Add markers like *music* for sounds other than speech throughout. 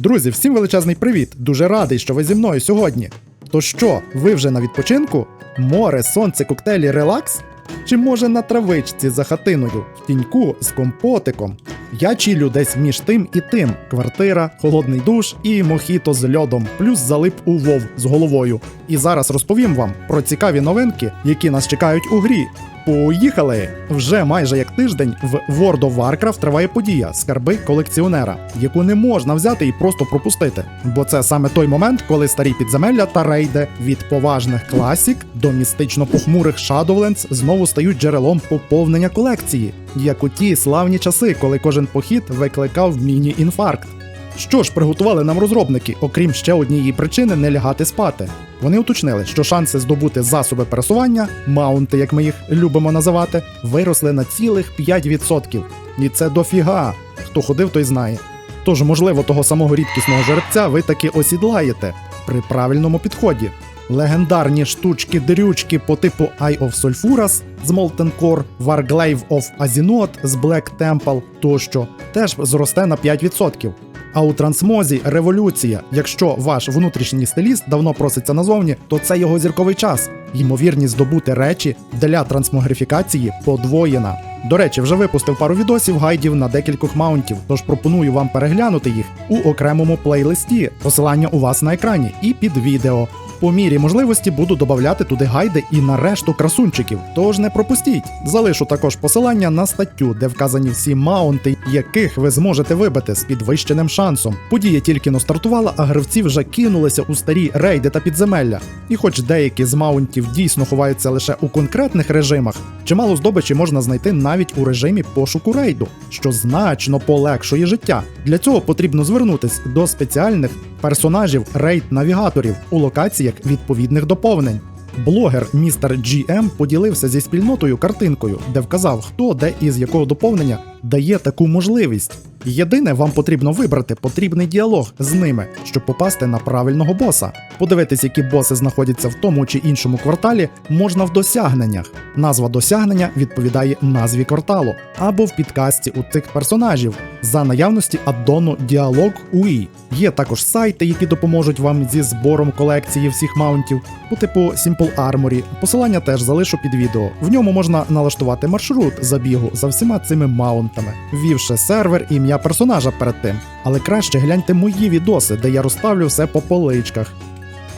Друзі, всім величезний привіт! Дуже радий, що ви зі мною сьогодні. То що, ви вже на відпочинку? Море, сонце, коктейлі, релакс? Чи може на травичці за хатиною, в тіньку з компотиком? Я чілю десь між тим і тим: квартира, холодний душ і мохіто з льодом, плюс залип у вов з головою. І зараз розповім вам про цікаві новинки, які нас чекають у грі. Поїхали! Вже майже як тиждень в World of Warcraft триває подія скарби колекціонера, яку не можна взяти і просто пропустити. Бо це саме той момент, коли старі підземелля та рейди від поважних класік до містично похмурих Shadowlands знову стають джерелом поповнення колекції, як у ті славні часи, коли кожен похід викликав міні-інфаркт. Що ж приготували нам розробники, окрім ще однієї причини не лягати спати. Вони уточнили, що шанси здобути засоби пересування, маунти, як ми їх любимо називати, виросли на цілих 5%. І це дофіга. Хто ходив, той знає. Тож, можливо, того самого рідкісного жеребця ви таки осідлаєте при правильному підході. Легендарні штучки-дрючки по типу Eye of Sulfuras з Molten Core, Warglaive of Azinot з Black Temple тощо теж зросте на 5%. А у трансмозі революція. Якщо ваш внутрішній стиліст давно проситься назовні, то це його зірковий час. Ймовірність здобути речі для трансмогрифікації подвоєна. До речі, вже випустив пару відосів гайдів на декількох маунтів, тож пропоную вам переглянути їх у окремому плейлисті. Посилання у вас на екрані і під відео. По мірі можливості буду додавати туди гайди і на решту красунчиків. Тож не пропустіть. Залишу також посилання на статтю, де вказані всі маунти, яких ви зможете вибити з підвищеним шансом. Подія тільки но стартувала, а гравці вже кинулися у старі рейди та підземелля. І хоч деякі з маунтів дійсно ховаються лише у конкретних режимах, чимало здобичі можна знайти навіть у режимі пошуку рейду, що значно полегшує життя. Для цього потрібно звернутись до спеціальних персонажів рейд-навігаторів у локаціях відповідних доповнень. Блогер містер GM поділився зі спільнотою картинкою, де вказав, хто де і з якого доповнення дає таку можливість. Єдине, вам потрібно вибрати потрібний діалог з ними, щоб попасти на правильного боса. Подивитись, які боси знаходяться в тому чи іншому кварталі, можна в досягненнях. Назва досягнення відповідає назві кварталу або в підкасті у цих персонажів за наявності аддону Діалог UI. Є також сайти, які допоможуть вам зі збором колекції всіх маунтів, по типу Simple Armory. Посилання теж залишу під відео. В ньому можна налаштувати маршрут забігу за всіма цими маунтами, ввівши сервер і ім'я персонажа перед тим. Але краще гляньте мої відоси, де я розставлю все по поличках.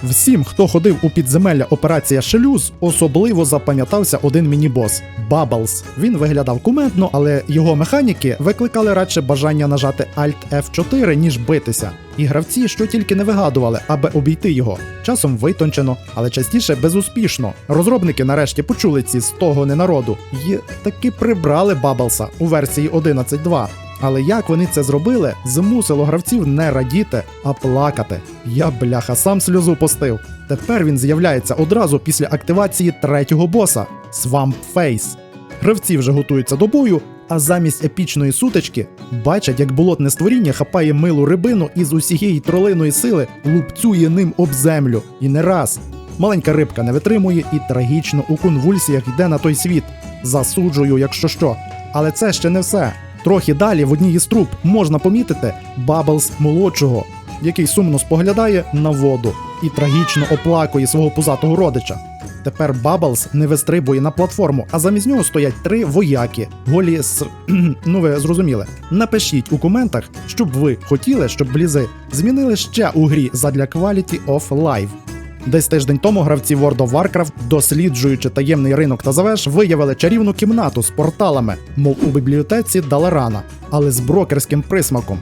Всім, хто ходив у підземелля операція Шелюз, особливо запам'ятався один міні-бос Bubbles. Він виглядав кумедно, але його механіки викликали радше бажання нажати Alt F4, ніж битися. І гравці що тільки не вигадували, аби обійти його. Часом витончено, але частіше безуспішно. Розробники нарешті почули ці з того ненароду і таки прибрали Баблса у версії 11.2. Але як вони це зробили, змусило гравців не радіти, а плакати. Я бляха сам сльозу постив. Тепер він з'являється одразу після активації третього боса Swamp Face. Гравці вже готуються до бою, а замість епічної сутички бачать, як болотне створіння хапає милу рибину і з усієї тролиної сили лупцює ним об землю. І не раз. Маленька рибка не витримує і трагічно у конвульсіях йде на той світ. Засуджую, якщо що. Але це ще не все. Трохи далі в одній із труб можна помітити Баблс молодшого, який сумно споглядає на воду і трагічно оплакує свого пузатого родича. Тепер Баблс не вистрибує на платформу, а замість нього стоять три вояки, голі з. *clears throat* ну ви зрозуміли. Напишіть у коментах, щоб ви хотіли, щоб блізи змінили ще у грі задля Quality of Life. Десь тиждень тому гравці World of Warcraft, досліджуючи таємний ринок та завеш, виявили чарівну кімнату з порталами, мов у бібліотеці Даларана, але з брокерським присмаком.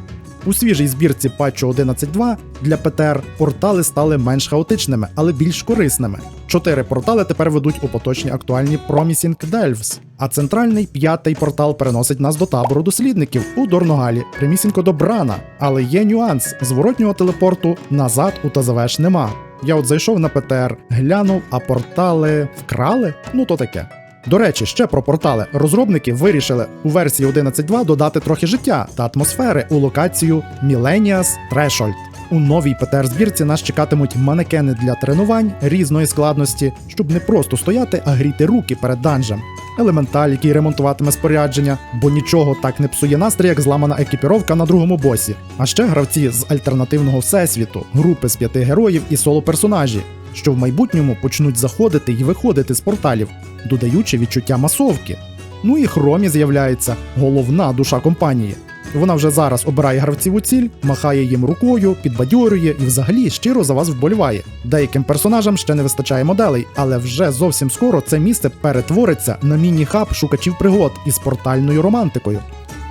У свіжій збірці патчу 11.2 для ПТР портали стали менш хаотичними, але більш корисними. Чотири портали тепер ведуть у поточні актуальні Promising Delves, а центральний п'ятий портал переносить нас до табору дослідників у Дорногалі, прямісінько до Брана. Але є нюанс: зворотнього телепорту назад у Тазавеш нема. Я от зайшов на ПТР, глянув, а портали вкрали? Ну то таке. До речі, ще про портали. Розробники вирішили у версії 11.2 додати трохи життя та атмосфери у локацію Millennials Threshold. У новій ПТР-збірці нас чекатимуть манекени для тренувань різної складності, щоб не просто стояти, а гріти руки перед данжем. Елементаль, який ремонтуватиме спорядження, бо нічого так не псує настрій, як зламана екіпіровка на другому босі. А ще гравці з альтернативного всесвіту, групи з п'яти героїв і соло-персонажі, що в майбутньому почнуть заходити і виходити з порталів, додаючи відчуття масовки. Ну і Хромі з'являється головна душа компанії. Вона вже зараз обирає гравців у ціль, махає їм рукою, підбадьорює і взагалі щиро за вас вболіває. Деяким персонажам ще не вистачає моделей, але вже зовсім скоро це місце перетвориться на міні-хаб шукачів пригод із портальною романтикою.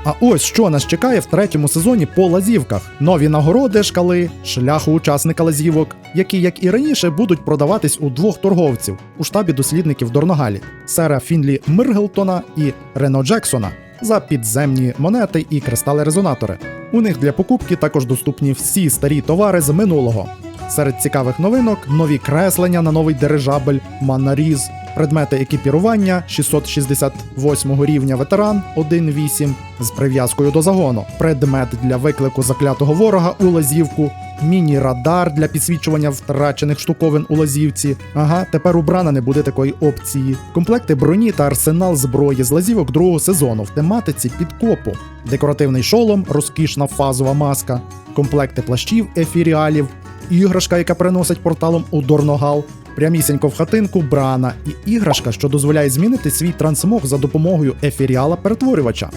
А ось що нас чекає в третьому сезоні по лазівках: нові нагороди шкали, шляху учасника лазівок, які, як і раніше, будуть продаватись у двох торговців у штабі дослідників Дорногалі Сера Фінлі Миргелтона і Рено Джексона за підземні монети і кристали-резонатори. У них для покупки також доступні всі старі товари з минулого. Серед цікавих новинок нові креслення на новий дирижабель, манаріз, предмети екіпірування 668 рівня ветеран 1.8 з прив'язкою до загону, предмет для виклику заклятого ворога у лазівку, міні-радар для підсвічування втрачених штуковин у лазівці. Ага, тепер у Брана не буде такої опції. Комплекти броні та арсенал зброї з лазівок другого сезону в тематиці підкопу, декоративний шолом, розкішна фазова маска, комплекти плащів, ефіріалів, іграшка, яка переносить порталом у Дорногал, прямісінько в хатинку Брана, і іграшка, що дозволяє змінити свій трансмог за допомогою ефіріала перетворювача.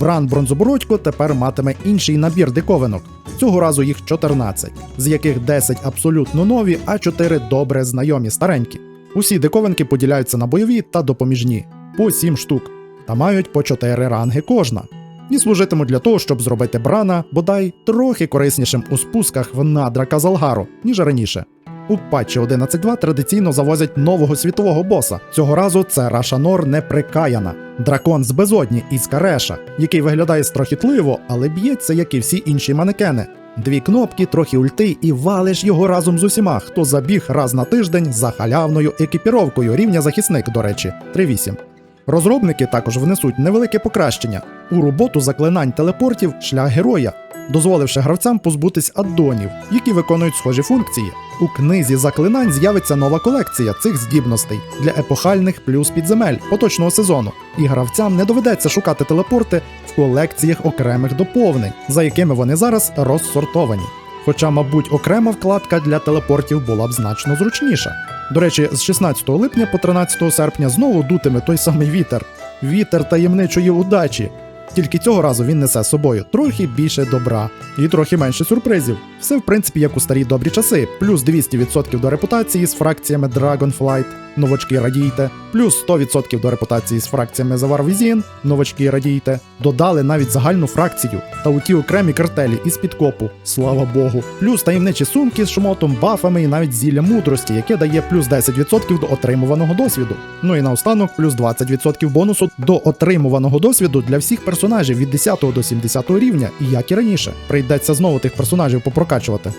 Бран Бронзобородько тепер матиме інший набір диковинок. Цього разу їх 14, з яких 10 абсолютно нові, а 4 добре знайомі старенькі. Усі диковинки поділяються на бойові та допоміжні по 7 штук, та мають по 4 ранги кожна. І служитимуть для того, щоб зробити брана бодай трохи кориснішим у спусках в надра Казалгару, ніж раніше. У патчі 11.2 традиційно завозять нового світового боса. Цього разу це Рашанор Неприкаяна, дракон з безодні із Кареша, який виглядає страхітливо, але б'ється, як і всі інші манекени. Дві кнопки, трохи ульти, і валиш його разом з усіма, хто забіг раз на тиждень за халявною екіпіровкою рівня захисник, до речі, 3.8. Розробники також внесуть невелике покращення у роботу заклинань телепортів шлях героя, дозволивши гравцям позбутись аддонів, які виконують схожі функції. У книзі заклинань з'явиться нова колекція цих здібностей для епохальних плюс підземель поточного сезону, і гравцям не доведеться шукати телепорти в колекціях окремих доповнень, за якими вони зараз розсортовані. Хоча, мабуть, окрема вкладка для телепортів була б значно зручніша. До речі, з 16 липня по 13 серпня знову дутиме той самий вітер. Вітер таємничої удачі. Тільки цього разу він несе з собою трохи більше добра і трохи менше сюрпризів. Все в принципі як у старі добрі часи, плюс 200% до репутації з фракціями Dragonflight, новачки радійте, плюс 100% до репутації з фракціями Завар Візін, новачки радійте. Додали навіть загальну фракцію та у ті окремі картелі із підкопу, слава Богу, плюс таємничі сумки з шмотом, бафами і навіть зілля мудрості, яке дає плюс 10% до отримуваного досвіду. Ну і наостанок плюс 20% бонусу до отримуваного досвіду для всіх персонажів від 10 до 70 рівня, і як і раніше, прийдеться знову тих персонажів попрокачувати.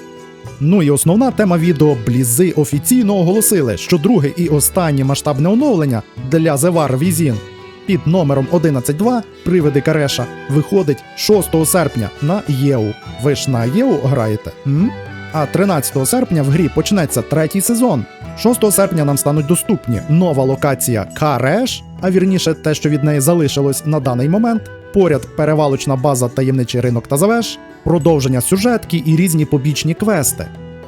Ну і основна тема відео Блізи офіційно оголосили, що друге і останнє масштабне оновлення для Зевар Візін під номером 11.2 Привиди Кареша виходить 6 серпня на ЄУ. Ви ж на ЄУ граєте? М? А 13 серпня в грі почнеться третій сезон. 6 серпня нам стануть доступні нова локація Кареш, а вірніше те, що від неї залишилось на даний момент. Поряд перевалочна база таємничий ринок та завеш, продовження сюжетки і різні побічні квести,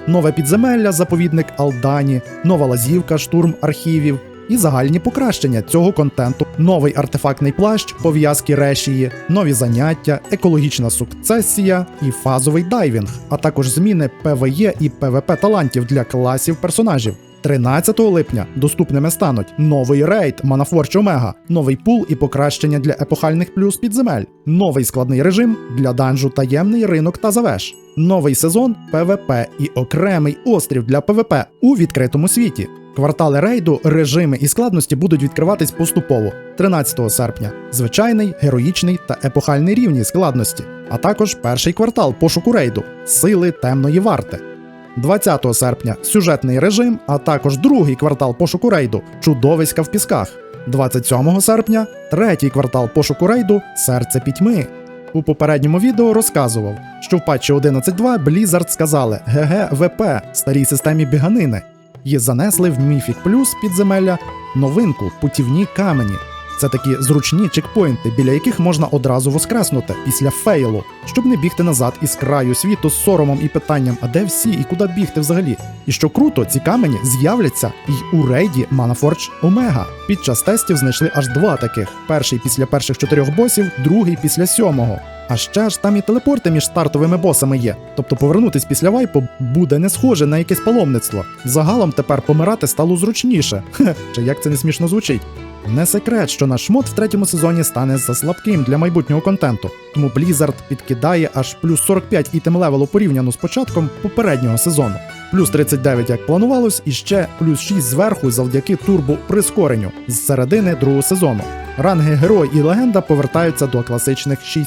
нове підземелля, заповідник Алдані, нова лазівка, штурм архівів і загальні покращення цього контенту, новий артефактний плащ, пов'язки решії, нові заняття, екологічна сукцесія і фазовий дайвінг, а також зміни ПВЕ і ПВП талантів для класів персонажів. 13 липня доступними стануть новий рейд Манафорч Омега, новий пул і покращення для епохальних плюс підземель, новий складний режим для данжу таємний ринок та завеш, новий сезон ПВП і окремий острів для ПВП у відкритому світі. Квартали рейду, режими і складності будуть відкриватись поступово 13 серпня. Звичайний, героїчний та епохальний рівні складності, а також перший квартал пошуку рейду сили темної варти. 20 серпня сюжетний режим, а також другий квартал пошуку рейду Чудовиська в пісках. 27 серпня третій квартал пошуку рейду Серце пітьми. У попередньому відео розказував, що в патчі 11.2 Blizzard сказали ГГ-ВП старій системі біганини і занесли в Mythic Plus підземелля новинку путівні камені. Це такі зручні чекпоінти, біля яких можна одразу воскреснути після фейлу, щоб не бігти назад із краю світу з соромом і питанням, а де всі і куди бігти взагалі. І що круто, ці камені з'являться і у рейді Manaforge Omega. Під час тестів знайшли аж два таких: перший після перших чотирьох босів, другий після сьомого. А ще ж там і телепорти між стартовими босами є. Тобто повернутись після вайпу буде не схоже на якесь паломництво. Загалом тепер помирати стало зручніше. Хе, чи як це не смішно звучить. Не секрет, що наш мод в третьому сезоні стане заслабким для майбутнього контенту, тому Blizzard підкидає аж плюс 45 ітем левелу порівняно з початком попереднього сезону, плюс 39, як планувалось, і ще плюс 6 зверху завдяки турбо прискоренню з середини другого сезону. Ранги Герой і Легенда повертаються до класичних 6-6,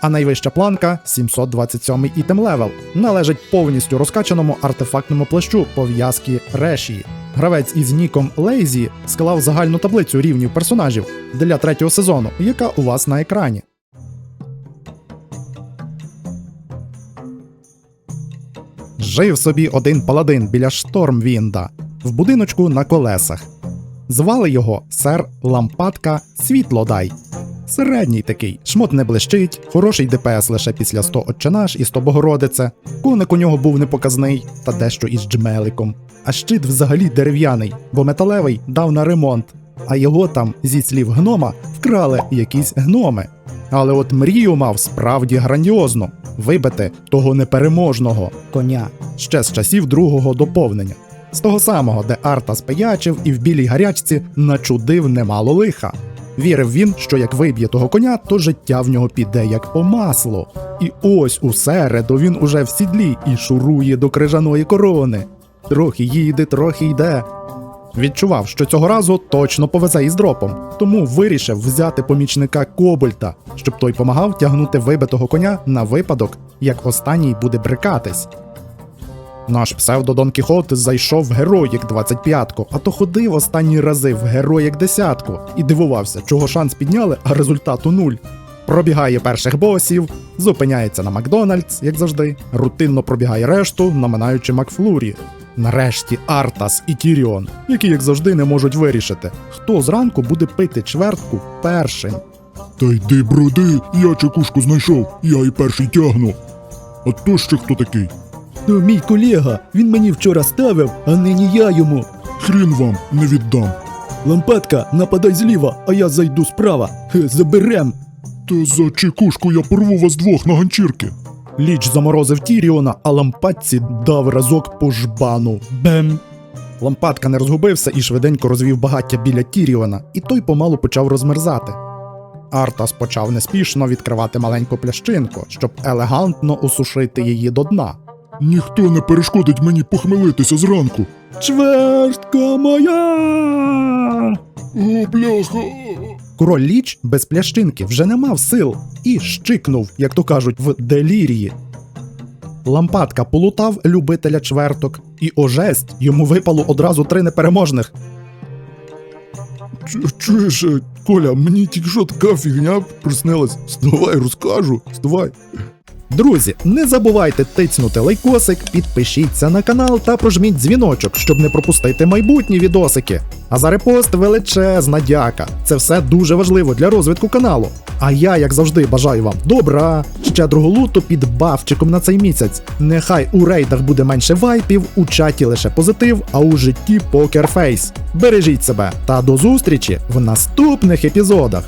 а найвища планка 727 ітем левел, належить повністю розкачаному артефактному плащу пов'язки Решії. Гравець із ніком Лейзі склав загальну таблицю рівнів персонажів для третього сезону, яка у вас на екрані. Жив собі один паладин біля Штормвінда в будиночку на колесах. Звали його сер Лампадка Світлодай. Середній такий, шмот не блищить, хороший ДПС лише після 100 отченаш і 100 Богородице. Коник у нього був непоказний та дещо із джмеликом. А щит взагалі дерев'яний, бо металевий дав на ремонт. А його там, зі слів гнома, вкрали якісь гноми. Але от мрію мав справді грандіозно вибити того непереможного коня ще з часів другого доповнення. З того самого, де Арта спиячив і в білій гарячці начудив немало лиха. Вірив він, що як виб'є того коня, то життя в нього піде як по маслу. І ось у середу він уже в сідлі і шурує до крижаної корони. Трохи їде, трохи йде. Відчував, що цього разу точно повезе із дропом, тому вирішив взяти помічника Кобальта, щоб той помагав тягнути вибитого коня на випадок, як останній буде брикатись. Наш псевдо Дон Кіхот зайшов в героїк 25-ку, а то ходив останні рази в героїк 10-ку і дивувався, чого шанс підняли, а результату нуль. Пробігає перших босів, зупиняється на Макдональдс, як завжди, рутинно пробігає решту, наминаючи Макфлурі. Нарешті Артас і Тіріон, які, як завжди, не можуть вирішити, хто зранку буде пити чвертку першим. Та йди, броди, я чекушку знайшов, я і перший тягну. А то ще хто такий? То мій колега, він мені вчора ставив, а нині я йому. Хрін вам не віддам. Лампадка, нападай зліва, а я зайду справа. Хе, заберем. Та за чекушку я порву вас двох на ганчірки. Ліч заморозив Тіріона, а лампадці дав разок по жбану. Бем! Лампадка не розгубився і швиденько розвів багаття біля Тіріона, і той помалу почав розмерзати. Артас почав неспішно відкривати маленьку плящинку, щоб елегантно усушити її до дна. Ніхто не перешкодить мені похмелитися зранку. Чвертка моя! О, бляха. Король Ліч без плящинки вже не мав сил і щикнув, як то кажуть, в делірії. Лампадка полутав любителя чверток, і о жесть йому випало одразу три непереможних. Чу- Чуєш, е, Коля, мені тільки що така фігня приснилась. Вставай, розкажу. Вставай. Друзі, не забувайте тицнути лайкосик, підпишіться на канал та прожміть дзвіночок, щоб не пропустити майбутні відосики. А за репост величезна дяка. Це все дуже важливо для розвитку каналу. А я, як завжди, бажаю вам добра, щедрого луту під бафчиком на цей місяць. Нехай у рейдах буде менше вайпів, у чаті лише позитив, а у житті покерфейс. Бережіть себе та до зустрічі в наступних епізодах.